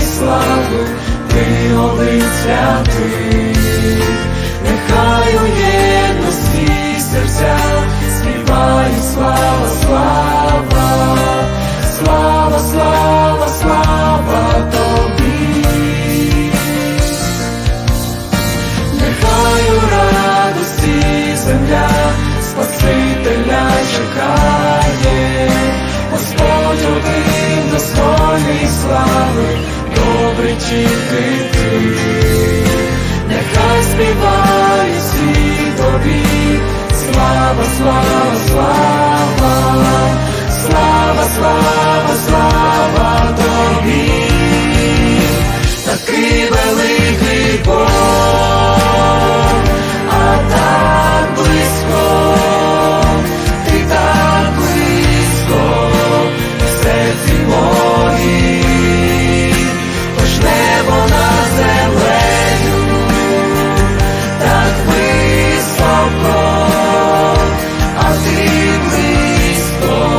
слави, ти один святий. нехай співає тобі, слава, слава.